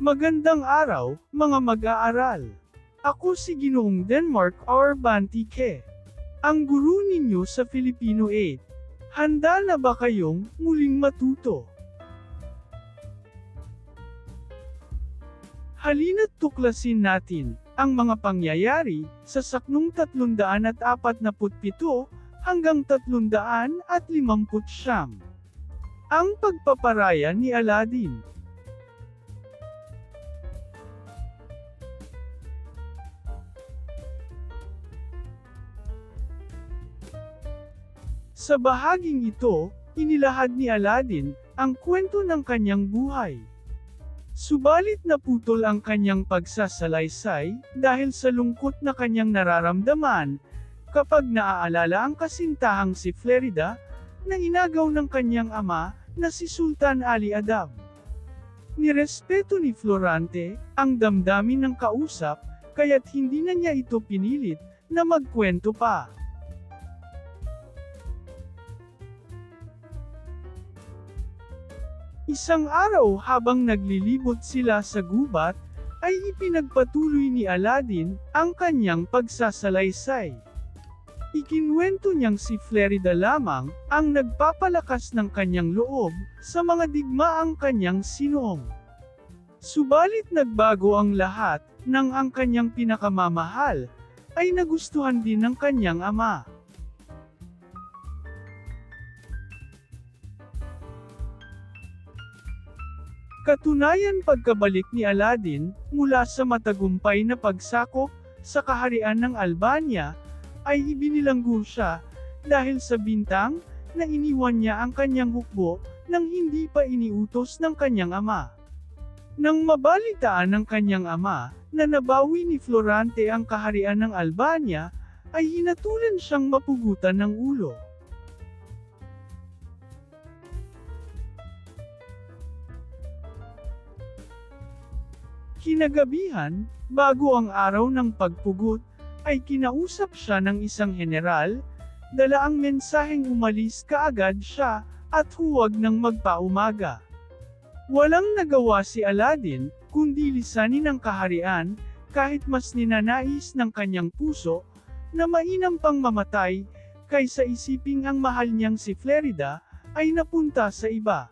Magandang araw, mga mag-aaral. Ako si Ginoong Denmark or Bantike. Ang guru ninyo sa Filipino 8. Handa na ba kayong muling matuto? Halina't tuklasin natin ang mga pangyayari sa saknong 347 hanggang 350 Ang pagpaparaya ni Aladdin Sa bahaging ito, inilahad ni Aladdin ang kwento ng kanyang buhay. Subalit naputol ang kanyang pagsasalaysay dahil sa lungkot na kanyang nararamdaman kapag naaalala ang kasintahang si Flerida na inagaw ng kanyang ama na si Sultan Ali Adab. Nirespeto ni Florante ang damdamin ng kausap kaya't hindi na niya ito pinilit na magkwento pa. Isang araw habang naglilibot sila sa gubat, ay ipinagpatuloy ni Aladdin ang kanyang pagsasalaysay. Ikinwento niyang si Flerida lamang ang nagpapalakas ng kanyang loob sa mga digmaang kanyang sinuong. Subalit nagbago ang lahat nang ang kanyang pinakamamahal ay nagustuhan din ng kanyang ama. Katunayan pagkabalik ni Aladdin mula sa matagumpay na pagsakop sa kaharian ng Albania, ay ibinilanggo siya dahil sa bintang na iniwan niya ang kanyang hukbo nang hindi pa iniutos ng kanyang ama. Nang mabalitaan ng kanyang ama na nabawi ni Florante ang kaharian ng Albania, ay hinatulan siyang mapugutan ng ulo. Kinagabihan, bago ang araw ng pagpugot, ay kinausap siya ng isang general, dala ang mensaheng umalis kaagad siya, at huwag nang magpaumaga. Walang nagawa si Aladdin, kundi lisanin ang kaharian, kahit mas ninanais ng kanyang puso, na mainam pang mamatay, kaysa isiping ang mahal niyang si Flerida, ay napunta sa iba.